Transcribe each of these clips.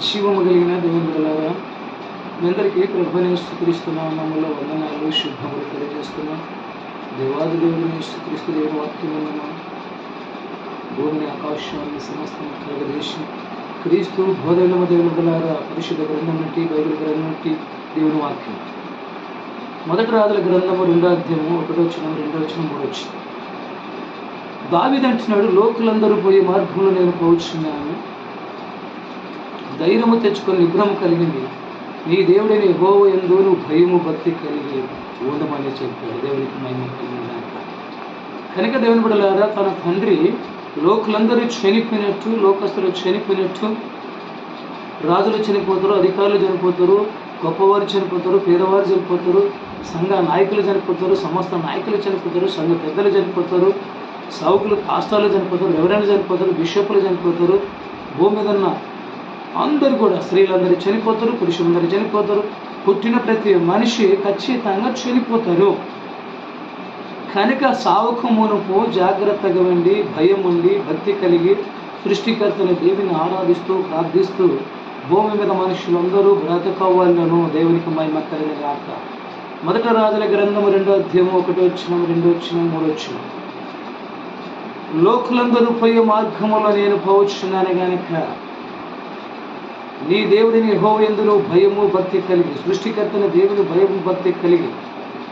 జీవము కలిగిన దేవుని బిడ్డలారా మీ అందరికీ ప్రభుని స్థుతిస్తున్నాం. మమ్మల్ని వందనాలు శుభములు తెలియజేస్తున్నాం. దేవాది దేవుని స్థుతిస్తూ దేవుని వాక్యం ఉన్నామా భూమిని ఆకాశాన్ని సమస్తం కలగదేశి క్రీస్తు బోధనమ దేవుని బిడ్డలారా పరిశుద్ధ గ్రంథం నుండి బైబిల్ గ్రంథం నుండి దేవుని వాక్యం. మొదటి రాజుల గ్రంథము రెండో అధ్యాయము ఒకటో వచ్చిన రెండో వచ్చిన మూడో వచ్చిన దావిదంటున్నాడు లోకులందరూ పోయే మార్గంలో నేను పోవచ్చున్నాను ధైర్యము తెచ్చుకొని నిగ్రహం కలిగింది. నీ దేవుడైన హోవ ఎందు నువ్వు భయము భక్తి కలిగి ఉండమని చెప్పాడు. దేవునికి మహిమ కలిగిందాక. కనుక దేవుని బిడ్డలారా తన తండ్రి లోకులందరూ చనిపోయినట్టు లోకస్తులు చనిపోయినట్టు రాజులు చనిపోతారు అధికారులు చనిపోతారు గొప్పవారు చనిపోతారు పేదవారు చనిపోతారు సంఘ నాయకులు చనిపోతారు సమస్త నాయకులు చనిపోతారు సంఘ పెద్దలు చనిపోతారు సావుకులు కాష్టాలు చనిపోతారు ఎవరైనా చనిపోతారు బిషపులు చనిపోతారు భూమి మీద ఉన్న అందరు కూడా స్త్రీలందరూ చనిపోతారు పురుషులందరూ చనిపోతారు. పుట్టిన ప్రతి మనిషి ఖచ్చితంగా చనిపోతారు. కనుక సావుకు మునుపు జాగ్రత్తగా ఉండి భయం ఉండి భక్తి కలిగి సృష్టికర్తల దేవిని ఆరాధిస్తూ ప్రార్థిస్తూ భూమి మీద మనుషులందరూ బ్రతకవ్వాలను దేవునికి మహిమ కలిగిన గాక. మొదట రాజుల గ్రంథము రెండో అధ్యాయము ఒకటో వచ్చిన రెండో వచ్చిన మూడో వచ్చిన లోకులందరూ పోయే మార్గములో నేను పోవచ్చున్నాను కనుక నీ దేవుడిని యెహోవా ఎందులో భయము భక్తి కలిగి సృష్టికర్తని దేవుని భయము భక్తి కలిగి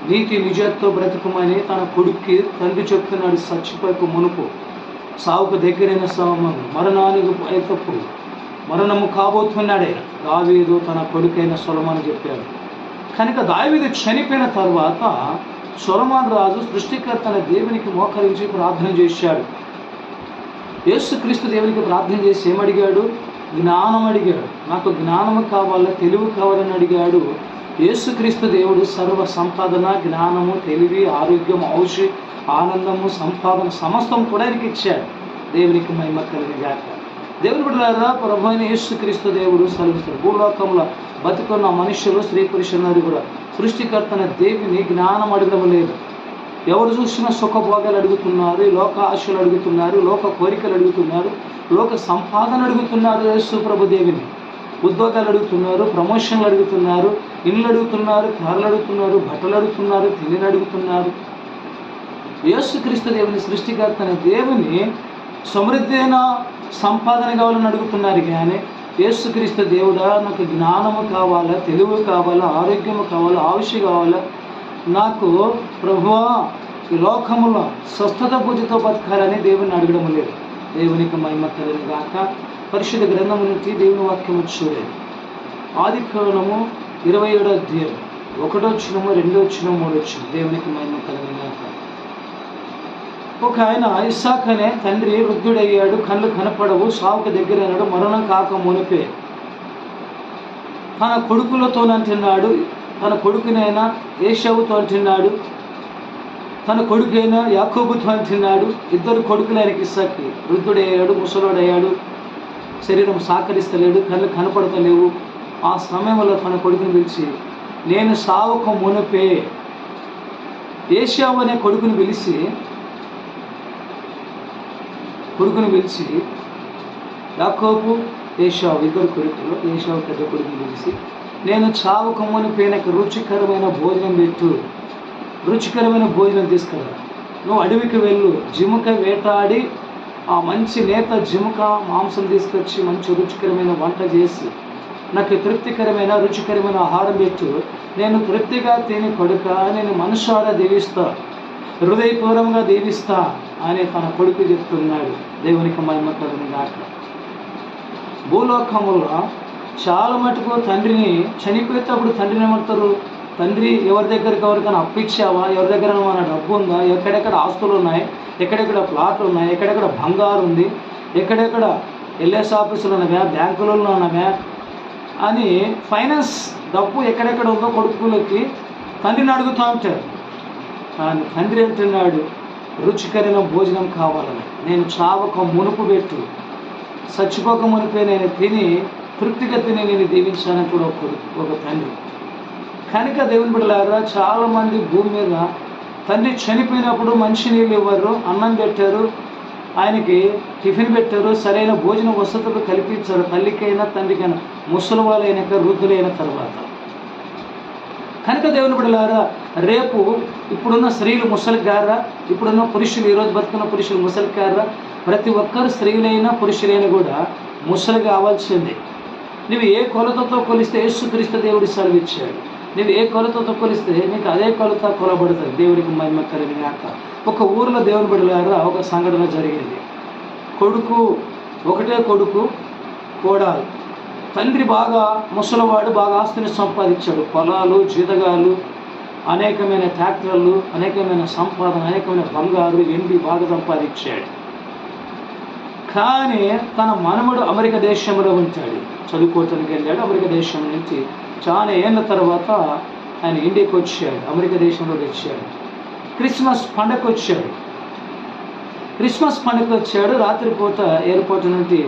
నీతి నిజాతో బ్రతకమని తన కొడుక్కి తండ్రి చెప్తున్నాడు చచ్చిపోక మునుపు. సావుకు దగ్గరైన సమం మరణానికి పోయేటప్పుడు మరణము కాబోతున్నాడే. దావీదు తన కొడుకైన సొలమాన్ చెప్పాడు. కనుక దావీదు చనిపోయిన తర్వాత సొలమాన్ రాజు సృష్టికర్తన దేవునికి మోకరించి ప్రార్థన చేశాడు. యేసుక్రీస్తు దేవునికి ప్రార్థన చేసి ఏమడిగాడు? జ్ఞానం అడిగాడు. నాకు జ్ఞానము కావాలా తెలివి కావాలని అడిగాడు. యేసుక్రీస్తు దేవుడు సర్వ సంపాదన జ్ఞానము తెలివి ఆరోగ్యం ఔషి ఆనందము సంపాదన సమస్తం కూడా ఆయనకి ఇచ్చాడు. దేవునికి మహిమ కలిగాక దేవుని బిడ్డలారా ప్రభు యేసుక్రీస్తు దేవుడు సర్విస్తాడు భూలోకంలో బతుకున్న మనుషులు స్త్రీ పురుషులందరూ కూడా. సృష్టికర్తన దేవిని జ్ఞానం అడగడం లేదు. ఎవరు చూసినా సుఖభోగాలు అడుగుతున్నారు లోక ఆశలు అడుగుతున్నారు లోక కోరికలు అడుగుతున్నారు లోక సంపాదన అడుగుతున్నారు యేసు దేవిని. ఉద్యోగాలు అడుగుతున్నారు ప్రమోషన్లు అడుగుతున్నారు ఇళ్ళు అడుగుతున్నారు కార్లు అడుగుతున్నారు బట్టలు అడుగుతున్నారు తిండిని అడుగుతున్నారు. యేసుక్రీస్తు దేవుని సృష్టికర్తన దేవుని సమృద్ధి అయిన సంపాదన కావాలని అడుగుతున్నారు కానీ యేసుక్రీస్తు దేవుడా నాకు జ్ఞానము కావాలా తెలివి కావాలా ఆరోగ్యము కావాలా ఆవిష కావాలా నాకు ప్రభువా ఈ లోకములో స్వస్థత పూజతో బతకాలని దేవుని అడగడం లేదు. దేవునికి మహిమ కలిగిన గాక. పరిశుద్ధ గ్రంథము నుంచి దేవుని వాక్యము చూడలేదు ఆది కేవలము ఇరవై ఏడో అధ్యాయం. ఒకటో వచ్చినము రెండో వచ్చిన మూడో వచ్చిన దేవునికి మహిమ కలిగిన ఒక ఆయన ఇస్సాక్ అనే తండ్రి వృద్ధుడయ్యాడు. కళ్ళు కనపడవు సావుకు దగ్గర మరణం కాక మునిపే తన కొడుకులతోనంటున్నాడు తన కొడుకునైనా ఏషవుతో అంటున్నాడు. తన కొడుకైన యాకోబుతో అంటున్నాడు. ఇద్దరు కొడుకులు ఆయనకి ఇస్సాకి వృద్ధుడయ్యాడు ముసలోడయ్యాడు. శరీరం సహకరిస్తలేడు కళ్ళు కనపడతలేవు. ఆ సమయంలో తన కొడుకుని పిలిచి నేను సావుకు మునిపే ఏషావు అనే కొడుకుని పిలిచి కొడుకుని పిలిచి యాకోబు ఏషావు ఇద్దరు కొడుకులు ఏషావు పెద్ద కొడుకుని పిలిచి నేను చావు కొమ్మని పేనక రుచికరమైన భోజనం పెట్టు. రుచికరమైన భోజనం తీసుకురా. నువ్వు అడవికి వెళ్ళు. జిముక వేటాడి ఆ మంచి నేత జిముక మాంసం తీసుకొచ్చి మంచి రుచికరమైన వంట చేసి నాకు తృప్తికరమైన రుచికరమైన ఆహారం పెట్టు. నేను తృప్తిగా తిని కొడుక నేను మనసారా దీవిస్తా. హృదయపూర్వంగా దీవిస్తా అని తన కొడుకు చెప్తున్నాడు. దేవునికి మహిమకరని గాక భూలోకములో చాలా మటుకు తండ్రిని చనిపోయేటప్పుడు తండ్రిని ఏమంటారు? తండ్రి ఎవరి దగ్గరికి ఎవరికైనా అప్పిచ్చావా? ఎవరి దగ్గర మన డబ్బు ఉందా? ఎక్కడెక్కడ ఆస్తులు ఉన్నాయి? ఎక్కడెక్కడ ప్లాట్లు ఉన్నాయి? ఎక్కడెక్కడ బంగారు ఉంది? ఎక్కడెక్కడ ఎల్ఎస్ ఆఫీసులు ఉన్నవా? బ్యాంకులలో ఉన్నవా? అని ఫైనాన్స్ డబ్బు ఎక్కడెక్కడ ఉందో కొడుకులకి తండ్రిని అడుగుతూ ఉంటారు. కానీ తండ్రి అంటున్నాడు రుచికరమైన భోజనం కావాలని. నేను చావక మునుపు పెట్టు. చచ్చిపోక మునిపే నేను తిని తృప్తిగతిని నేను దీవించాలని కూడా ఒక ఒక తండ్రి. కనుక దేవుని బిడ్డలారా చాలామంది భూమి మీద తండ్రి చనిపోయినప్పుడు మంచి నీళ్ళు ఇవ్వరు అన్నం పెట్టారు ఆయనకి టిఫిన్ పెట్టారు సరైన భోజన వసతులు కల్పించారు తల్లికైనా తండ్రికైనా ముసలి వాళ్ళైనాక వృద్ధులైన తర్వాత. కనుక దేవుని బిడ్డలారా రేపు ఇప్పుడున్న స్త్రీలు ముసలి గారా ఇప్పుడున్న పురుషులు ఈరోజు బతుకున్న పురుషులు ముసలి గారా ప్రతి ఒక్కరు స్త్రీలైనా పురుషులైనా కూడా ముసలి కావాల్సిందే. నువ్వు ఏ కొలతతో కొలిస్తే యేసుక్రీస్తు దేవుడి సెలవిచ్చాడు నువ్వు ఏ కొలతతో కొలిస్తే నీకు అదే కొలత కొలబడుతుంది? దేవుడికి మహిమ కలిగినాక. ఒక ఊరిలో దేవుని బిడ్డలారా ఒక సంఘటన జరిగింది. కొడుకు ఒకటే కొడుకు కోడాలు. తండ్రి బాగా ముసలివాడు బాగా ఆస్తిని సంపాదించాడు. పొలాలు జీతగాలు అనేకమైన ట్రాక్టర్లు అనేకమైన సంపాదన అనేకమైన బంగారు ఎండి బాగా సంపాదించాడు. కానీ తన మనముడు అమెరికా దేశంలో ఉంటాడు. చదువుకోవటానికి వెళ్ళాడు అమెరికా దేశం నుంచి. చాలా ఏళ్ళ తర్వాత ఆయన ఇండియాకి వచ్చాడు అమెరికా దేశంలో వచ్చాడు క్రిస్మస్ పండగ వచ్చాడు. క్రిస్మస్ పండుగ వచ్చాడు రాత్రిపూట ఎయిర్పోర్ట్ నుండి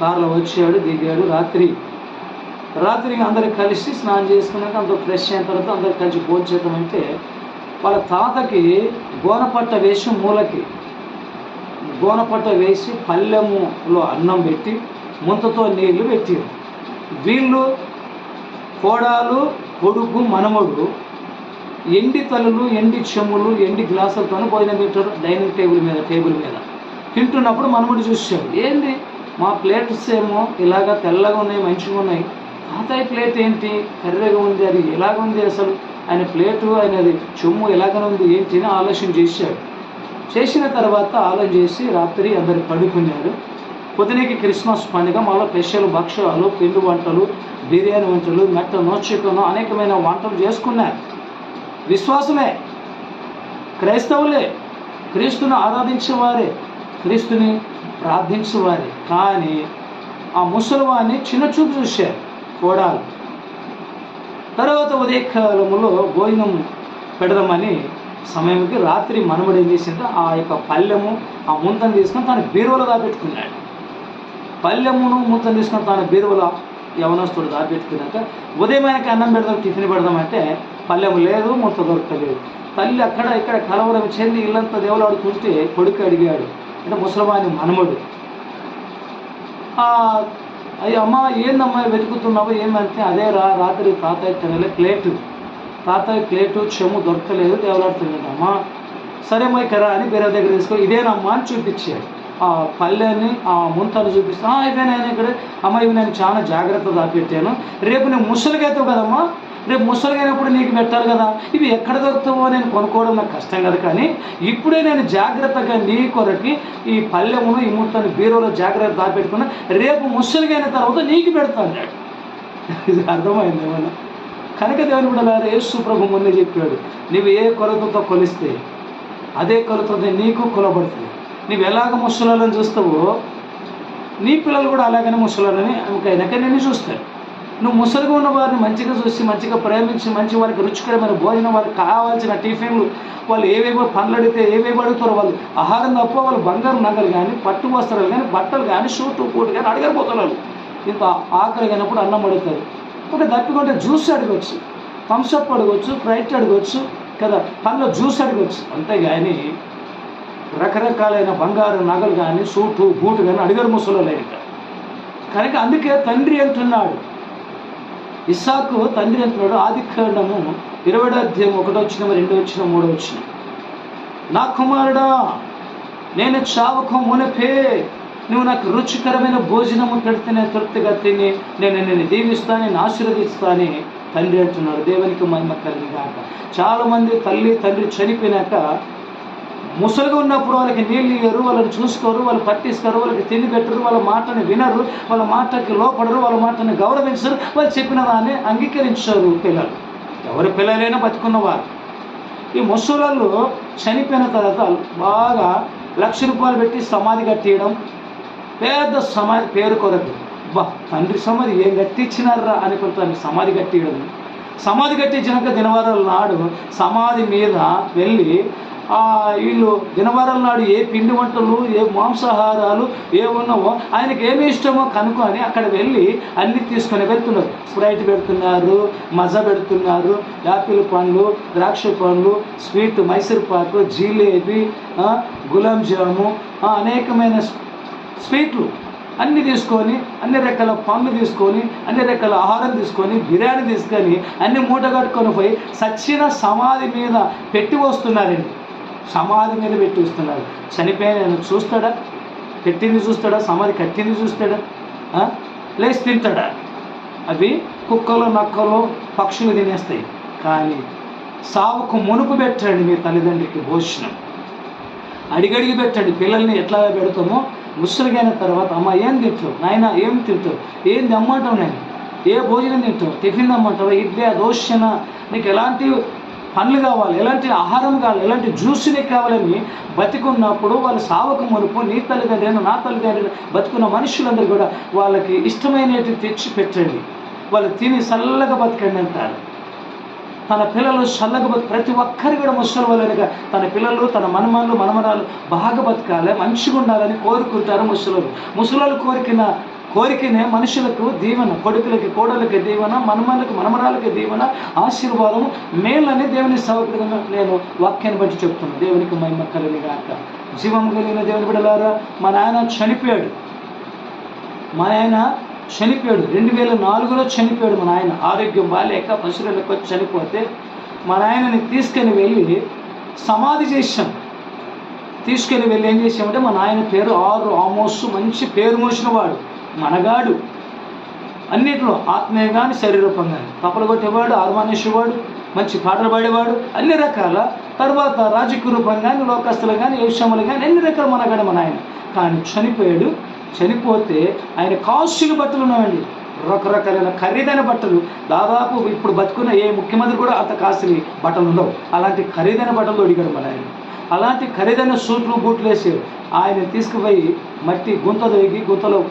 కార్లో వచ్చాడు దిగాడు. రాత్రి రాత్రి అందరూ కలిసి స్నానం చేసుకున్నాక అందరూ ఫ్రెష్ అయిన తర్వాత అందరు కలిసి భోజనం అంటే వాళ్ళ తాతకి గోనపట్ట వేసి మూలకి గోనపట్ట వేసి పల్లెములో అన్నం పెట్టి ముంతతో నీళ్ళు పెట్టి వీళ్ళు కోడాలు కొడుకు మనమడు ఎండి తలలు ఎండి చెమ్ములు ఎండి గ్లాసులతో భోజనం తింటారు డైనింగ్ టేబుల్ మీద టేబుల్ మీద. తింటున్నప్పుడు మనముడు చూసాడు ఏంది? మా ప్లేట్స్ ఏమో ఇలాగా తెల్లగా ఉన్నాయి మంచిగా ఉన్నాయి. తాతయ్య ప్లేట్ ఏంటి? కర్రెగా ఉంది అది ఎలాగ ఉంది అసలు? ఆయన ప్లేటు ఆయన అది చెమ్ము ఎలాగనే ఉంది ఏంటి అని ఆలోచన చేశాడు చేసిన తర్వాత ఆలోచన చేసి రాత్రి అందరు పడుకున్నారు. పొద్దునకి క్రిస్మస్ పండుగ మళ్ళీ స్పెషల్ భక్ష్యాలు పిండి వంటలు బిర్యానీ వంటలు మెట్ట నోచికను అనేకమైన వంటలు చేసుకున్నారు. విశ్వాసమే క్రైస్తవులే క్రీస్తుని ఆరాధించేవారే క్రీస్తుని ప్రార్థించేవారే. కానీ ఆ ముసలివాడిని చిన్న చూపు చూశారు కోడాలు. తర్వాత ఉదయకాలములో భోజనం పెడదామని సమయంకి రాత్రి మనముడు ఏం చేసిందో ఆ యొక్క పల్లెము ఆ ముంతను తీసుకొని తన బీరువలుగా పెట్టుకున్నాడు పల్లెమును ముంతను తీసుకుని తాను బీరువలో యవనస్తుడు దాపెట్టుకున్నాక ఉదయం ఆయనకి అన్నం పెడదాం టిఫిన్ పెడదామంటే పల్లెము లేదు ముద్ద దొరకలేదు. తల్లి అక్కడ ఇక్కడ కలవరం చెంది ఇల్లంతా దేవులాడు చూస్తే కొడుకు అడిగాడు అంటే ముసలమాని మనముడు. అయ్యో అమ్మ ఏందమ్మా వెతుకుతున్నావు? ఏమంటే అదే రా రాత్రి తాతయ్య తినలే ప్లేటు. తాతయ్య ప్లేటు చెమ్ము దొరకలేదు దేవులాడుతున్నాడు. అమ్మా సరే మైకరా అని బీరా దగ్గర తీసుకొని ఇదేనమ్మా అని చూపించాడు. ఆ పల్లెని ఆ ముంతను చూపిస్తా. అయితే నేను ఇక్కడ అమ్మ ఇవి నేను చాలా జాగ్రత్త దాపెట్టాను రేపు నేను ముసలిగైతావు కదమ్మా రేపు ముసలిగైనప్పుడు నీకు పెట్టాలి కదా. ఇవి ఎక్కడ దొరుకుతావో నేను కొనుక్కోవడం నాకు కష్టం కదా కానీ ఇప్పుడే నేను జాగ్రత్తగా నీ కొరకి ఈ పల్లెమును ఈ ముట్టని బీరోలో జాగ్రత్త దాపెట్టుకున్నా రేపు ముసలిగైన తర్వాత నీకు పెడతాను ఇది అర్థమైంది ఏమన్నా? కనుక దేవుని కూడా యేసు ప్రభు ముందే చెప్పాడు నువ్వు ఏ కొలతతో కొలిస్తే అదే కొలతతో నీకు కొలబడుతుంది. నువ్వు ఎలాగ ముసలాలని చూస్తావో నీ పిల్లలు కూడా అలాగనే ముసలాలని అయినాక నిన్ను చూస్తారు. నువ్వు ముసలిగా ఉన్న వారిని మంచిగా చూసి మంచిగా ప్రేమించి మంచి వారికి రుచికరమైన భోజనం వారికి కావాల్సిన టిఫిన్లు వాళ్ళు ఏవేవో పనులు అడిగితే ఏవేవి అడుగుతారు వాళ్ళు ఆహారం తప్ప వాళ్ళు బంగారు నగలు కానీ పట్టు వస్త్రాలు కానీ బట్టలు కానీ షూటు పూట కానీ అడగకపోతున్నారు ఇంత ఆకలి కానప్పుడు అన్నం అడుగుతారు. ఒక దప్పికొంటే జ్యూస్ అడగవచ్చు థమ్స్అప్ అడగవచ్చు ఫ్రైట్ అడగవచ్చు కదా పనిలో జ్యూస్ అడగవచ్చు అంతేగాని రకరకాలైన బంగారు నగలు కానీ సూటు బూటు కానీ అడిగారు ముసలి కనుక అందుకే తండ్రి అంటున్నాడు. ఇస్సాకు తండ్రి అంటున్నాడు ఆది కాండము ఇరవై అధ్యాయం ఒకటో వచ్చిన రెండో వచ్చిన మూడో వచ్చిన నా కుమారుడా నేను చావకు మునపే నువ్వు నాకు రుచికరమైన భోజనము పెడితేనే తృప్తిగా తిని నేను నేను దీవిస్తాను నేను ఆశీర్వదిస్తానని తండ్రి అంటున్నాడు. దేవునికి మహిమ కలిగి చాలామంది తల్లి తండ్రి చనిపోయినాక ముసలిగా ఉన్నప్పుడు వాళ్ళకి నీళ్ళు ఇయ్యరు వాళ్ళని చూసుకోరు వాళ్ళు పట్టిస్తారు వాళ్ళకి తిండి పెట్టరు వాళ్ళ మాటని వినరు వాళ్ళ మాటకి లోపడరు వాళ్ళ మాటని గౌరవించరు వాళ్ళు చెప్పిన దాన్ని అంగీకరించరు పిల్లలు. ఎవరి పిల్లలైనా బతుకున్నవారు. ఈ ముసలాళ్ళు చనిపోయిన తర్వాత బాగా లక్ష రూపాయలు పెట్టి సమాధి కట్టేయడం పెద్ద సమాధి పేరు కొరకు. బా తండ్రి సమాధి ఏం కట్టించినారా అనుకుంటాను సమాధి కట్టేయడం. సమాధి కట్టించినాక దినవారాల నాడు సమాధి మీద వెళ్ళి వీళ్ళు దినవరం నాడు ఏ పిండి వంటలు ఏ మాంసాహారాలు ఏ ఆయనకి ఏమి ఇష్టమో కనుక్కొని అక్కడ వెళ్ళి అన్ని తీసుకొని వెళ్తున్నారు. స్ప్రైట్ పెడుతున్నారు మజా పెడుతున్నారు యాపిల్ పండ్లు ద్రాక్ష పండ్లు స్వీట్ మైసూర్ పాకు జిలేబీ ఆ, గులాబ్ జాము అనేకమైన స్వీట్లు అన్ని తీసుకొని అన్ని రకాల పండ్లు తీసుకొని అన్ని రకాల ఆహారం తీసుకొని బిర్యానీ తీసుకొని అన్ని మూట కట్టుకొని పోయి సచ్చిన సమాధి మీద పెట్టి వస్తున్నారండి. సమాధి మీద పెట్టిస్తున్నాడు చనిపోయిన చూస్తాడా? పెట్టింది చూస్తాడా? సమాధి కట్టింది చూస్తాడా? లేచి తింటాడా? అవి కుక్కలు నక్కలు పక్షులు తినేస్తాయి. కానీ సావుకు మునుపు పెట్టండి మీ తల్లిదండ్రికి భోజనం. అడిగడిగి పెట్టండి పిల్లల్ని ఎట్లా పెడతామో? ముసలిగైన తర్వాత అమ్మ ఏం తింటావు? నాయన ఏం తింటావు? ఏం తెమ్మంటావు నేను? ఏ భోజనం తింటావు? టిఫిన్ తెమ్మంటావా ఇడ్లీ దోశన? నీకు ఎలాంటి పండ్లు కావాలి ఎలాంటి ఆహారం కావాలి ఎలాంటి జ్యూస్ని కావాలని బతికున్నప్పుడు వాళ్ళ సావకు మునుపు నీ తల్లిదండ్రులను నా తల్లిదండ్రులు బతుకున్న మనుషులందరూ కూడా వాళ్ళకి ఇష్టమైనవి తెచ్చి పెట్టండి. వాళ్ళు తిని చల్లగా బతకండి అంటారు. తన పిల్లలు చల్లగా బతు ప్రతి ఒక్కరు కూడా ముసలి వాళ్ళనిగా తన పిల్లలు తన మనమలు మనమరాలు బాగా బతకాలి మంచిగా ఉండాలని కోరుకుంటారు ముసలి ముసలు కోరికిన కోరికనే మనుషులకు దీవెన కొడుకులకి కోడలకి దీవెన మనమలకు మనమరాలకి దీవెన ఆశీర్వాదం మేలని దేవుని సౌకర్యంగా నేను వాక్యాన్ని బట్టి చెప్తున్నాను దేవునికి మహిమ కలిగాక జీవం కలిగిన దేవుని బిడలారా మా నాయన చనిపోయాడు. మా నాయన చనిపోయాడు. రెండు వేల నాలుగులో చనిపోయాడు మా నాయన. ఆరోగ్యం బాగాలేక పశువులకు వచ్చి చనిపోతే మా నాయనని తీసుకొని వెళ్ళి సమాధి చేశాం. తీసుకెళ్ళి వెళ్ళి ఏం చేసామంటే మా నాయన పేరు ఆరు ఆమోస్ మంచి పేరు మోసిన వాడు మనగాడు. అన్నిట్లో ఆత్మీయ కానీ శరీరూపం కానీ తప్పలు కొట్టేవాడు ఆర్మానేసేవాడు మంచి పాటలు పాడేవాడు అన్ని రకాల తర్వాత రాజకీయ రూపం కానీ లోకస్తులు కానీ యక్షములు కానీ అన్ని రకాల మనగాడు మన ఆయన కానీ చనిపోయాడు. చనిపోతే ఆయన కాస్ట్లీ బట్టలు ఉన్నాయండి. రకరకాలైన ఖరీదైన బట్టలు. దాదాపు ఇప్పుడు బతుకున్న ఏ ముఖ్యమంత్రి కూడా అంత కాస్ట్లీ బట్టలు ఉండవు. అలాంటి ఖరీదైన బట్టలు అడిగాడు మన ఆయన అలాంటి ఖరీదైన సూట్లు బూట్లు వేసి ఆయన తీసుకుపోయి మట్టి గుంత దొరికి గుంతలో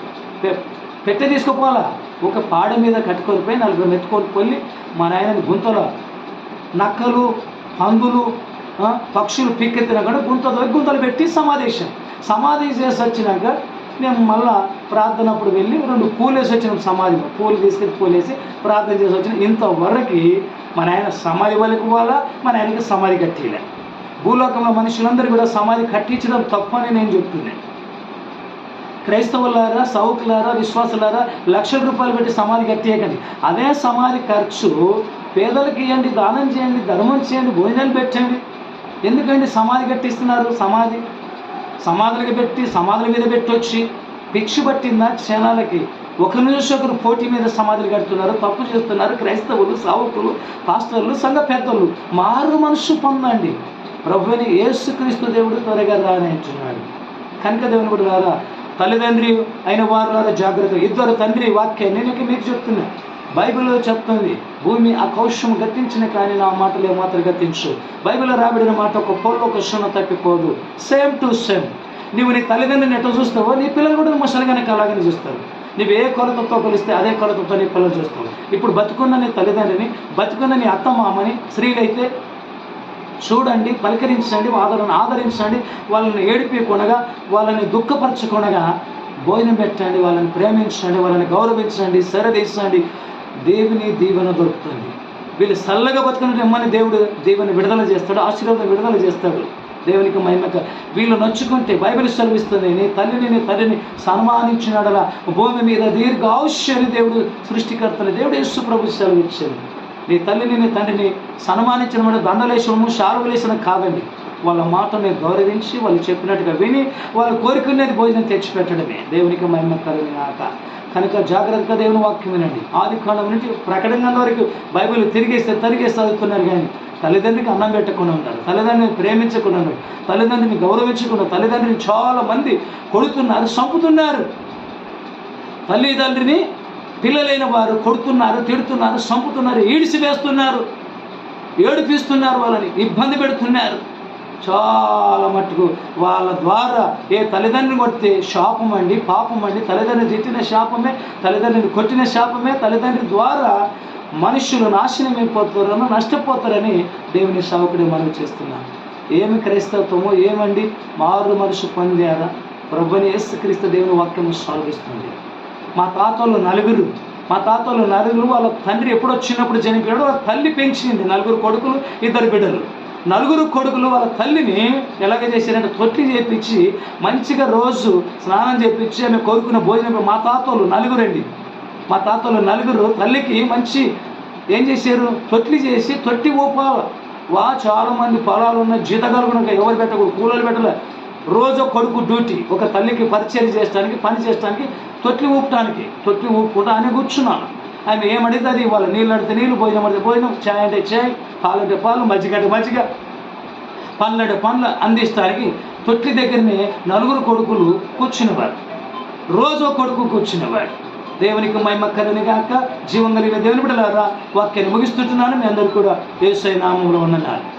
పెట్టె తీసుకుపోవాలా? ఒక పాడ మీద కట్టుకొని పోయి నలుగురు మెత్తుకొని పోయి మా నాయనని గుంతలో నక్కలు పందులు పక్షులు పిక్కెత్తినా కూడా గుంత గుంతలు పెట్టి సమాధేశం. సమాధి చేసి వచ్చినాక మేము మళ్ళా ప్రార్థన అప్పుడు వెళ్ళి రెండు పూలు వేసి వచ్చినాం సమాధిలో పూలు తీసుకెళ్ళి పూలేసి ప్రార్థన చేసి వచ్చిన ఇంతవరకు మన ఆయన సమాధి వరకు పోవాలా? మన ఆయనకి సమాధి కట్టిలే. భూలోకంలో మనుషులందరూ కూడా సమాధి కట్టించడం తప్పని నేను చెప్తున్నాను క్రైస్తవులారా సౌకులారా విశ్వాసులారా లక్షల రూపాయలు పెట్టి సమాధి కట్టేయకండి. అదే సమాధి ఖర్చు పేదలకు ఇవ్వండి దానం చేయండి ధర్మం చేయండి భోజనాలు పెట్టండి. ఎందుకండి సమాధి కట్టిస్తున్నారు? సమాధి? సమాధులకి పెట్టి సమాధుల మీద పెట్టొచ్చి భిక్షు పట్టిందా క్షణాలకి ఒకరి నుంచి ఒకరు పోటీ మీద సమాధులు కడుతున్నారు తప్పు చేస్తున్నారు. క్రైస్తవులు సావుకులు పాస్టర్లు సంఘ పెద్దలు మారు మనసు పొందండి. ప్రభుని యేసుక్రీస్తు దేవుడు త్వరగా రాని అంటున్నాడు. కనుక దేవుని కూడా రారా తల్లిదండ్రి అయిన వారు జాగ్రత్త. ఇద్దరు తండ్రి వాక్య నేను మీకు చెప్తున్నా. బైబిల్లో చెప్తుంది భూమి ఆ కౌశం గతించిన కానీ నా మాటలు ఏమాత్రం గతించు బైబిల్లో రాబడిన మాట ఒక పొల్ల ఒక క్షణ తప్పిపోదు. సేమ్ టు సేమ్ నీవు నీ తల్లిదండ్రిని ఎట్లా చూస్తావో నీ పిల్లలు కూడా ముసలిగానే అలాగనే చూస్తారు. నువ్వు ఏ కొలతతో కొలిస్తే అదే కొలతతో నీ పిల్లలు చూస్తావు ఇప్పుడు బతుకున్న నీ తల్లిదండ్రిని బతుకున్న నీ అత్త మామని స్త్రీలైతే చూడండి పలకరించండి వాళ్ళని ఆదరించండి వాళ్ళని ఏడిపికొనగా వాళ్ళని దుఃఖపరచకుండా భోజనం పెట్టండి వాళ్ళని ప్రేమించండి వాళ్ళని గౌరవించండి సరదీసండి దేవుని దీవెన దొరుకుతుంది. వీళ్ళు చల్లగా బతుకుని రమ్మని దేవుడు దేవుని విడుదల చేస్తాడు ఆశీర్వాదం విడుదల చేస్తాడు. దేవునికి మహిమక వీళ్ళు నొచ్చుకుంటే బైబిల్ సెలవిస్తుంది నీ తల్లిని నీ తల్లిని సన్మానించినాడలా భూమి మీద దీర్ఘ దేవుడు సృష్టికర్తలు దేవుడు యేసు ప్రభు సెలవిచ్చాడు నీ తల్లిని నీ తండ్రిని సన్మానించిన అంటే దండలేశము శాలువలేసడం కాదండి. వాళ్ళ మాటని గౌరవించి వాళ్ళు చెప్పినట్టుగా విని వాళ్ళు కోరుకునేది భోజనం తెచ్చిపెట్టడమే. దేవునికి మహిమ కలిగినాక కనుక జాగ్రత్తగా దేవుని వాక్యం వినండి. ఆది కాలం నుంచి ప్రకటన వరకు బైబిల్ తిరిగేస్తే తరిగేసి చదువుతున్నారు కానీ తల్లిదండ్రికి అన్నం పెట్టకుండా ఉన్నారు. తల్లిదండ్రిని ప్రేమించకుండా ఉన్నారు. తల్లిదండ్రిని గౌరవించకుండా తల్లిదండ్రిని చాలా మంది కొడుతున్నారు చంపుతున్నారు. తల్లిదండ్రిని పిల్లలైన వారు కొడుతున్నారు తిడుతున్నారు చంపుతున్నారు ఈడిసి వేస్తున్నారు ఏడిపిస్తున్నారు వాళ్ళని ఇబ్బంది పెడుతున్నారు. చాలా మట్టుకు వాళ్ళ ద్వారా ఏ తల్లిదండ్రిని కొడితే శాపం అండి పాపం అండి. తల్లిదండ్రిని తిట్టిన శాపమే తల్లిదండ్రిని కొట్టిన శాపమే తల్లిదండ్రి ద్వారా మనుషులు నాశనం అయిపోతారని నష్టపోతారని దేవుని సేవకుడు మనం చేస్తున్నాం ఏమి క్రైస్తవత్వమో ఏమండి? మారు మనసు పొందారా? ప్రభుని యేసుక్రీస్తు దేవుని వాక్యము సాగిస్తుంది. మా తాతలు నలుగురు మా తాతలు నలుగురు వాళ్ళ తండ్రి ఎప్పుడు వచ్చినప్పుడు చనిపోయాడు వాళ్ళ తల్లి పెంచింది. నలుగురు కొడుకులు ఇద్దరు బిడ్డలు. నలుగురు కొడుకులు వాళ్ళ తల్లిని ఎలాగ చేశారంటే తొట్టి చేపించి మంచిగా రోజు స్నానం చేపించి ఆమె కోరుకున్న భోజనం మా తాతలు నలుగురండి. మా తాతలు నలుగురు తల్లికి మంచి ఏం చేశారు? తొట్టి చేసి తొట్టి ఊపాల వా చాలా మంది పొలాలు ఉన్న జీతగాలు కూడా ఎవరు పెట్టకూడదు కూలలు పెట్టలే. రోజు కొడుకు డ్యూటీ ఒక తల్లికి పరిచయం చేయడానికి పని చేయడానికి తొట్టి ఊపటానికి తొట్టి ఊపుకుంటూ ఆయన కూర్చున్నాను. ఆమె ఏమడితే అది వాళ్ళు నీళ్ళు అడితే నీళ్ళు భోజనం అడితే భోజనం చాయ్ అంటే చాయ్ పాలు అంటే పాలు మజ్జిగ అంటే మజ్జిగ. పండ్లు అంటే పండ్లు అందిస్తానికి తొట్టి దగ్గరనే నలుగురు కొడుకులు కూర్చునేవారు. రోజు కొడుకు కూర్చునేవాడు. దేవునికి మహిమ కలుగుని కాక జీవం కలిగిన దేవుని బిడ్డలారా వాక్యాన్ని ముగిస్తుంటున్నాను. మీ అందరూ కూడా ఏసై నామంలో ఉన్నారు